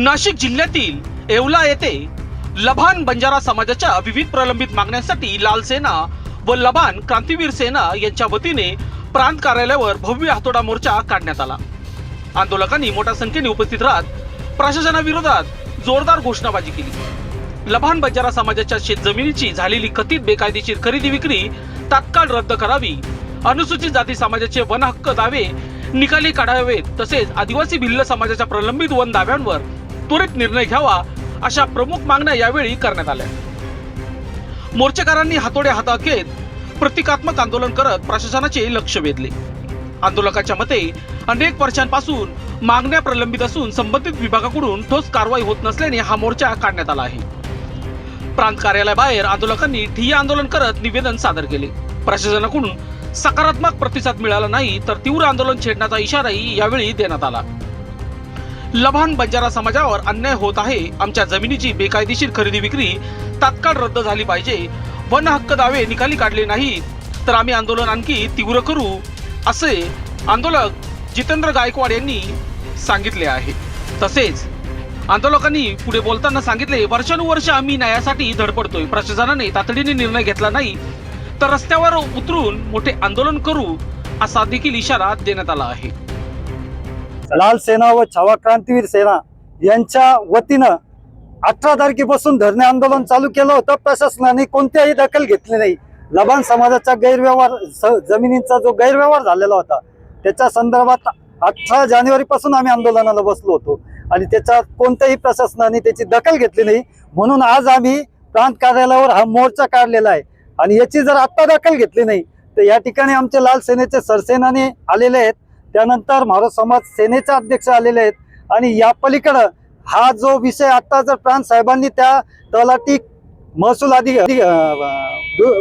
नाशिक जिल्ह्यातील येवला येथे लभान बंजारा समाजाच्या विविध प्रलंबित मागण्यांसाठी लाल सेना व लबान क्रांतीवीर सेना यांच्या वतीने प्रांत कार्यालयावर भव्य हातोडा मोर्चा काढण्यात आला. आंदोलकांनी मोठ्या संख्येने उपस्थित राहत प्रशासनाविरोधात जोरदार घोषणाबाजी केली. लभान बंजारा समाजाच्या शेतजमिनीची झालेली कथित बेकायदेशीर खरेदी विक्री तात्काळ रद्द करावी अनुसूचित जाती समाजाचे वन हक्क दावे निकाली काढावेत तसेच आदिवासी भिल्ल समाजाच्या प्रलंबित वन दाव्यांवर त्वरित निर्णय घ्यावा अशा प्रमुख मागण्या यावेळी करण्यात आल्या. मोर्चेकरांनी हातोडे हातात घेत प्रतिकात्मक आंदोलन करत प्रशासनाचे लक्ष वेधले. आंदोलकाच्या मते अनेक वर्षांपासून मागण्या प्रलंबित असून संबंधित विभागाकडून ठोस कारवाई होत नसल्याने हा मोर्चा काढण्यात आला आहे. प्रांत कार्यालयाबाहेर आंदोलकांनी ठिय्या आंदोलन करत निवेदन सादर केले. प्रशासनाकडून सकारात्मक प्रतिसाद मिळाला नाही तर तीव्र आंदोलन छेडण्याचा इशाराही यावेळी देण्यात आला. लभान बंजारा समाजावर अन्याय होत आहे. आमच्या जमिनीची बेकायदेशीर खरेदी विक्री तात्काळ रद्द झाली पाहिजे. वन हक्क दावे निकाली काढले नाही तर आम्ही आंदोलन आणखी तीव्र करू असे आंदोलक जितेंद्र गायकवाड यांनी सांगितले आहे. तसेच आंदोलकांनी पुढे बोलताना सांगितले वर्षानुवर्ष आम्ही न्यायासाठी धडपडतोय. प्रशासनाने तातडीने निर्णय घेतला नाही तर रस्त्यावर उतरून मोठे आंदोलन करू असा देखील इशारा देण्यात आला आहे. लाल सेना व छावा क्रांतीवीर सेना यांच्या वतीनं अठरा तारखेपासून धरणे आंदोलन चालू केलं होतं. प्रशासनाने कोणत्याही दखल घेतली नाही. लबान समाजाचा गैरव्यवहार स- जमिनींचा जो गैरव्यवहार झालेला होता त्याच्या संदर्भात अठरा जानेवारीपासून आम्ही आंदोलनाला बसलो होतो. आणि त्याच्यात कोणत्याही प्रशासनाने त्याची दखल घेतली नाही. म्हणून आज आम्ही प्रांत कार्यालयावर हा मोर्चा काढलेला आहे. आणि याची जर आत्ता दखल घेतली नाही तर या ठिकाणी आमचे लाल सेनेचे सरसेनाने आलेले आहेत. त्यानंतर महाराज समाज सेनेचे अध्यक्ष आलेले आहेत. आणि या पलीकडं हा जो विषय आता जर प्रांत साहेबांनी त्या तलाठी महसूल अधिक अधि-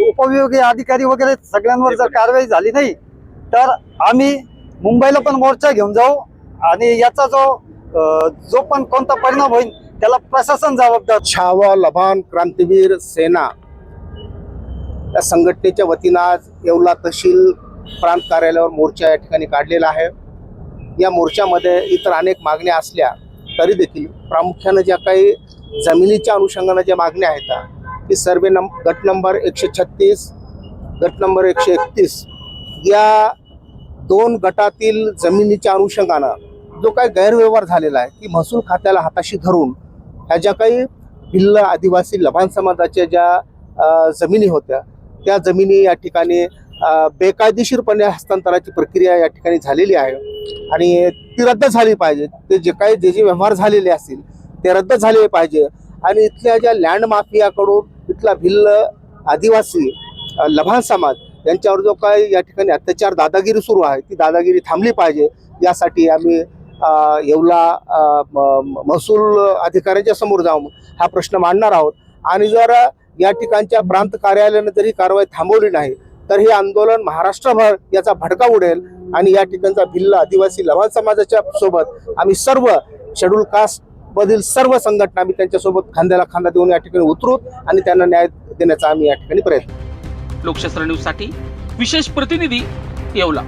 उपविभागीय अधिकारी वगैरे सगळ्यांवर जर कारवाई झाली नाही तर आम्ही मुंबईला पण मोर्चा घेऊन जाऊ आणि याचा जो जो पण कोणता परिणाम होईल त्याला प्रशासन जबाबदार छावा लभान क्रांतीवीर सेना या संघटनेच्या वतीनं आज येवला तहसील प्रांत कार्यालयावर मोर्चा या ठिकाणी काढलेला आहे. या मोर्चामध्ये इतर अनेक मागण्या असल्या तरी देखील प्रामुख्यानं ज्या काही जमिनीच्या अनुषंगानं ज्या मागण्या आहेत की सर्वे नंब गट नंबर एकशे छत्तीस गट नंबर एकशे एकतीस या दोन गटातील जमिनीच्या अनुषंगानं जो काही गैरव्यवहार झालेला आहे की महसूल खात्याला हाताशी धरून ह्या ज्या काही भिल्ल आदिवासी लभान समाजाच्या ज्या जमिनी होत्या त्या जमिनी या ठिकाणी बेकायदेशीरपणे हस्तांतराची प्रक्रिया या ठिकाणी झालेली आहे आणि ती रद्द झाली पाहिजे. ते जे काही जे जे व्यवहार झालेले असतील ते रद्द झाले पाहिजे. आणि इथल्या ज्या लँड माफियाकडून इथला भिल्ल आदिवासी लभान समाज यांच्यावर जो काही या ठिकाणी अत्याचार दादागिरी सुरू आहे ती दादागिरी थांबली पाहिजे. यासाठी आम्ही येवला म- महसूल अधिकाऱ्यांच्या समोर जाऊन हा प्रश्न मांडणार आहोत. आणि जर या ठिकाणच्या प्रांत कार्यालयानं जरी कारवाई थांबवली नाही तर हे आंदोलन महाराष्ट्रभर याचा भडका उडेल आणि या ठिकाणचा भिल्ल आदिवासी लवाद समाजाच्या सोबत आम्ही सर्व शेड्यूल कास्ट मधील सर्व संघटना आम्ही त्यांच्यासोबत खांद्याला खांदा देऊन या ठिकाणी उतरू आणि त्यांना न्याय देण्याचा आम्ही या ठिकाणी प्रयत्न लोकशास्त्र न्यूजसाठी विशेष प्रतिनिधी येवला.